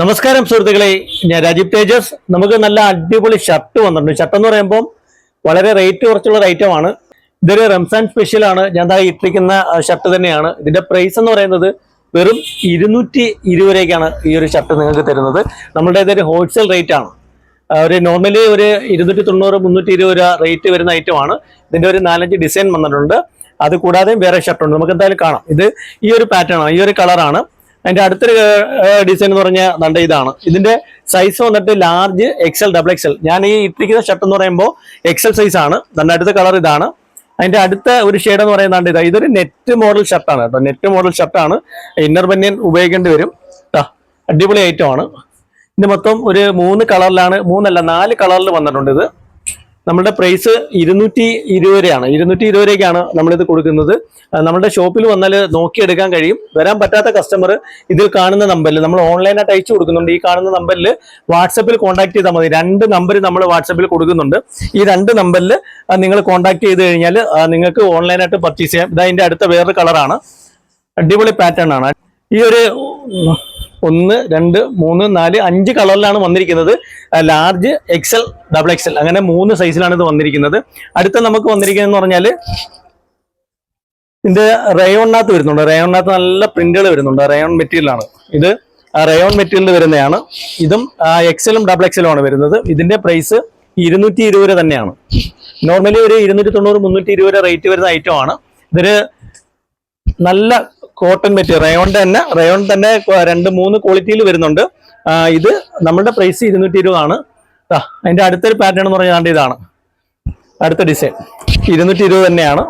നമസ്കാരം സുഹൃത്തുക്കളെ. ഞാൻ രാജീവ് തേജസ്. നമുക്ക് നല്ല അടിപൊളി ഷർട്ട് വന്നിട്ടുണ്ട്. ഷർട്ട് എന്ന് പറയുമ്പോൾ വളരെ റേറ്റ് കുറച്ചുള്ള ഒരു ഐറ്റം ആണ്. ഇതൊരു റംസാൻ സ്പെഷ്യലാണ് ഞാൻ താഴെ ഇട്ടിരിക്കുന്ന ഷർട്ട് തന്നെയാണ്. ഇതിന്റെ പ്രൈസ് എന്ന് പറയുന്നത് വെറും ഇരുന്നൂറ്റി ഇരുപതിലേക്കാണ് ഈ ഒരു ഷർട്ട് നിങ്ങൾക്ക് തരുന്നത്. നമ്മളുടെ ഇതൊരു ഹോൾസെയിൽ റേറ്റ് ആണ്. ഒരു നോർമലി ഒരു ഇരുന്നൂറ്റി തൊണ്ണൂറ് മുന്നൂറ്റി ഇരുപത് രൂപ റേറ്റ് വരുന്ന ഐറ്റമാണ് ഇതിന്റെ ഒരു നാലഞ്ച് ഡിസൈൻ വന്നിട്ടുണ്ട്. അത് കൂടാതെ വേറെ ഷർട്ടുണ്ട്. നമുക്ക് എന്തായാലും കാണാം. ഇത് ഈ ഒരു പാറ്റേൺ ആണ്. ഈ ഒരു കളറാണ് അതിന്റെ അടുത്തൊരു ഡിസൈൻ എന്ന് പറഞ്ഞാൽ ദണ്ട ഇതാണ്. ഇതിന്റെ സൈസ് വന്നിട്ട് ലാർജ് എക്സൽ ഡബിൾ എക്സൽ ഞാൻ ഈ ഇട്ടിരിക്കുന്ന ഷർട്ട് എന്ന് പറയുമ്പോൾ എക്സൽ സൈസ് ആണ്. ദണ്ട അടുത്ത കളർ ഇതാണ്. അതിന്റെ അടുത്ത ഒരു ഷെയ്ഡ് എന്ന് പറയുന്നത് ഇതാ ഇതൊരു നെറ്റ് മോഡൽ ഷർട്ടാണ് കേട്ടോ. നെറ്റ് മോഡൽ ഷർട്ടാണ് ഇന്നർ ബന്യൻ ഉപയോഗിക്കേണ്ടി വരും. അടിപൊളി ഐറ്റം ആണ്. ഇത് മൊത്തം ഒരു മൂന്ന് കളറിലാണ് മൂന്നല്ല നാല് കളറിൽ വന്നിട്ടുണ്ട് ഇത്. നമ്മുടെ പ്രൈസ് ഇരുന്നൂറ്റി ഇരുപത് രൂപയാണ്. ഇരുന്നൂറ്റി ഇരുപത് രൂപയ്ക്കാണ് നമ്മളിത് കൊടുക്കുന്നത്. നമ്മുടെ ഷോപ്പിൽ വന്നാൽ നോക്കിയെടുക്കാൻ കഴിയും. വരാൻ പറ്റാത്ത കസ്റ്റമർ ഇതിൽ കാണുന്ന നമ്പറിൽ നമ്മൾ ഓൺലൈനായിട്ട് അയച്ചു കൊടുക്കുന്നുണ്ട്. ഈ കാണുന്ന നമ്പറിൽ വാട്സപ്പിൽ കോൺടാക്ട് ചെയ്താൽ മതി. രണ്ട് നമ്പർ നമ്മൾ വാട്സപ്പിൽ കൊടുക്കുന്നുണ്ട്. ഈ രണ്ട് നമ്പറിൽ നിങ്ങൾ കോൺടാക്ട് ചെയ്ത് കഴിഞ്ഞാൽ നിങ്ങൾക്ക് ഓൺലൈനായിട്ട് പർച്ചേസ് ചെയ്യാം. ഇതതിന്റെ അടുത്ത വേറൊരു കളറാണ് അടിപൊളി പാറ്റേൺ ആണ്. ഈ ഒരു ഒന്ന് രണ്ട് മൂന്ന് നാല് അഞ്ച് കളറിലാണ് വന്നിരിക്കുന്നത്. ലാർജ് എക്സൽ ഡബിൾ എക്സൽ അങ്ങനെ മൂന്ന് സൈസിലാണ് ഇത് വന്നിരിക്കുന്നത്. അടുത്ത നമുക്ക് വന്നിരിക്കുന്നത് എന്ന് പറഞ്ഞാൽ ഇതിന്റെ റയോണിനകത്ത് വരുന്നുണ്ട്. റയോണിനകത്ത് നല്ല പ്രിന്റുകൾ വരുന്നുണ്ട്. റയോൺ മെറ്റീരിയലാണ് ഇത് റയോൺ മെറ്റീരിയൽ വരുന്നതാണ്. ഇതും എക്സലും ഡബിൾ എക്സലും ആണ് വരുന്നത്. ഇതിന്റെ പ്രൈസ് ഇരുന്നൂറ്റി ഇരുപത് രൂപ തന്നെയാണ്. നോർമലി ഒരു ഇരുന്നൂറ്റി തൊണ്ണൂറ് മുന്നൂറ്റി ഇരുപത് രൂപ റേറ്റ് വരുന്ന ഐറ്റം ആണ്. ഇതൊരു നല്ല കോട്ടൺ മെറ്റീരിയൽ റയോണിന്റെ തന്നെ റയോൺ തന്നെ രണ്ട് മൂന്ന് ക്വാളിറ്റിയിൽ വരുന്നുണ്ട്. ഇത് നമ്മുടെ പ്രൈസ് ഇരുന്നൂറ്റി ഇരുപതാണ് അതിന്റെ അടുത്തൊരു പാറ്റേൺ എന്ന് പറയാണ്ട് ഇതാണ്. അടുത്ത ഡിസൈൻ ഇരുന്നൂറ്റി ഇരുപത് തന്നെയാണ്.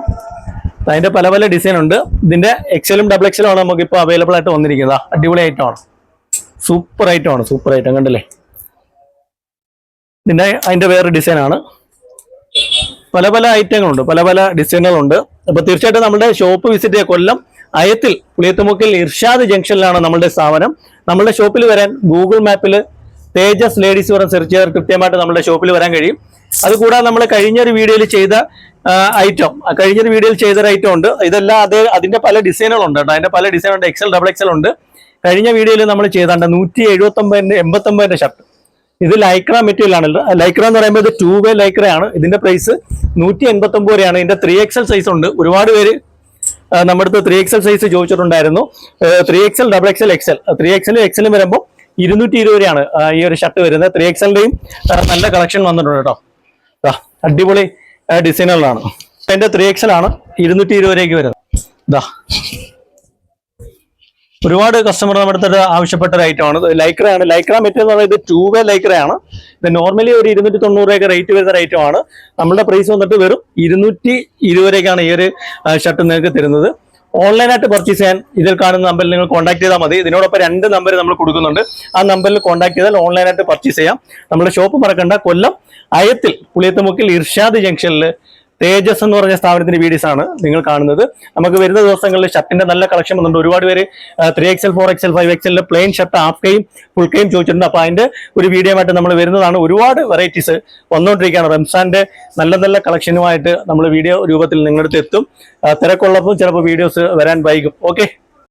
അതിന്റെ പല പല ഡിസൈൻ ഉണ്ട്. ഇതിന്റെ എക്സലും ഡബിൾ എക്സലും ആണ് നമുക്ക് ഇപ്പോൾ അവൈലബിൾ ആയിട്ട് വന്നിരിക്കുന്നത്. അടിപൊളി ഐറ്റം ആണ്. സൂപ്പർ ഐറ്റം ആണ് സൂപ്പർ ഐറ്റം കണ്ടില്ലേ? ഇതിന്റെ അതിന്റെ വേറെ ഡിസൈൻ ആണ്. പല പല ഐറ്റങ്ങളുണ്ട് പല പല ഡിസൈനുകളുണ്ട് അപ്പൊ തീർച്ചയായിട്ടും നമ്മുടെ ഷോപ്പ് വിസിറ്റ് ചെയ്യുക കൊല്ലം അയത്തിൽ പുളിയത്തുമുക്കിൽ ഇർഷാദ് ജംഗ്ഷനിലാണ് നമ്മളുടെ സ്ഥാപനം. നമ്മളുടെ ഷോപ്പിൽ വരാൻ ഗൂഗിൾ മാപ്പിൽ തേജസ് ലേഡീസ് പറഞ്ഞ് സെർച്ച് ചെയ്താൽ കൃത്യമായിട്ട് നമ്മുടെ ഷോപ്പിൽ വരാൻ കഴിയും. അതുകൂടാതെ നമ്മൾ കഴിഞ്ഞൊരു വീഡിയോയിൽ ചെയ്ത ഐറ്റം കഴിഞ്ഞൊരു വീഡിയോയിൽ ചെയ്തൊരു ഐറ്റം ഉണ്ട്. ഇതെല്ലാം അതേ അതിന്റെ പല ഡിസൈനുകളുണ്ട് കേട്ടോ. അതിന്റെ പല ഡിസൈൻ ഉണ്ട്. എക്സൽ ഡബിൾ എക്സൽ ഉണ്ട്. കഴിഞ്ഞ വീഡിയോയിൽ നമ്മൾ ചെയ്താണ്ട് നൂറ്റി എഴുപത്തൊമ്പതിന്റെ എൺപത്തൊമ്പതിന്റെ ഷർട്ട് ഇത് ലൈക്ര മെറ്റീരിയലാണ് ലൈക്ര എന്ന് പറയുമ്പോൾ ഇത് ടൂ വേ ലൈക്രയാണ് ഇതിന്റെ പ്രൈസ് നൂറ്റി എൺപത്തി ഒമ്പത് രൂപയാണ്. ഇതിന്റെ ത്രീ എക്സൽ സൈസ് ഉണ്ട്. ഒരുപാട് പേര് നമ്മുടെ അടുത്ത് ത്രീ എക്സൽ സൈസ് ചോദിച്ചിട്ടുണ്ടായിരുന്നു. Three XL double XL XL three എക്സലും എക്സലും വരുമ്പോൾ ഇരുന്നൂറ്റി ഇരുപത് രൂപയാണ് ഈ ഒരു ഷർട്ട് വരുന്നത്. ത്രീ എക്സലിന്റെയും നല്ല കളക്ഷൻ വന്നിട്ടുണ്ട് കേട്ടോ. അടിപൊളി ഡിസൈനുകളാണ് അതിന്റെ ത്രീ എക്സൽ ആണ് ഇരുന്നൂറ്റി ഇരുപത് രൂപയ്ക്ക് വരുന്നത്. ഇതാ ഒരുപാട് കസ്റ്റമർ നമ്മുടെ അടുത്ത് ആവശ്യപ്പെട്ട ഒരു ഐറ്റം ലൈക്രയാണ് ലൈക്ര മെറ്റീരിയൽ എന്ന് പറയുന്നത് ടൂ വേ ലൈക്രയാണ് ഇത് നോർമലി ഒരു ഇരുന്നൂറ്റി തൊണ്ണൂറൊക്കെ റേറ്റ് വരുന്ന ഐറ്റം ആണ്. നമ്മുടെ പ്രൈസ് വന്നിട്ട് വെറും ഇരുന്നൂറ്റി ഇരുപത് ഈ ഒരു ഷർട്ട് നിങ്ങൾക്ക് തരുന്നത്. ഓൺലൈനായിട്ട് പർച്ചേസ് ചെയ്യാൻ ഇതിൽ കാണുന്ന നമ്പറിൽ നിങ്ങൾ കോൺടാക്ട് ചെയ്താൽ മതി. ഇതിനോടൊപ്പം രണ്ട് നമ്പർ നമ്മൾ കൊടുക്കുന്നുണ്ട്. ആ നമ്പറിൽ കോൺടാക്ട് ചെയ്താൽ ഓൺലൈനായിട്ട് പർച്ചേസ് ചെയ്യാം. നമ്മുടെ ഷോപ്പ് മറക്കണ്ട. കൊല്ലം അയത്തിൽ പുളിയത്തുമുക്കിൽ ഇർഷാദ് ജംഗ്ഷനിൽ തേജസ് എന്ന് പറഞ്ഞ സ്ഥാപനത്തിന്റെ വീഡിയോസ് ആണ് നിങ്ങൾ കാണുന്നത്. നമുക്ക് വരുന്ന ദിവസങ്ങളിൽ ഷർട്ടിന്റെ നല്ല കളക്ഷൻ വന്നിട്ടുണ്ട്. ഒരുപാട് പേര് three XL four XL five എക്സലിന്റെ plain shirt half കൈയും ഫുൾ കൈയും ചോദിച്ചിട്ടുണ്ട്. അപ്പൊ അതിന്റെ ഒരു വീഡിയോ ആയിട്ട് നമ്മൾ വരുന്നതാണ്. ഒരുപാട് വെറൈറ്റീസ് വന്നുകൊണ്ടിരിക്കുകയാണ് റംസാന്റെ നല്ല നല്ല കളക്ഷനുമായിട്ട് നമ്മൾ വീഡിയോ രൂപത്തിൽ നിങ്ങളുടെ അടുത്ത് എത്തും തിരക്കുള്ളപ്പോൾ ചിലപ്പോൾ വീഡിയോസ് വരാൻ വൈകും. ഓക്കെ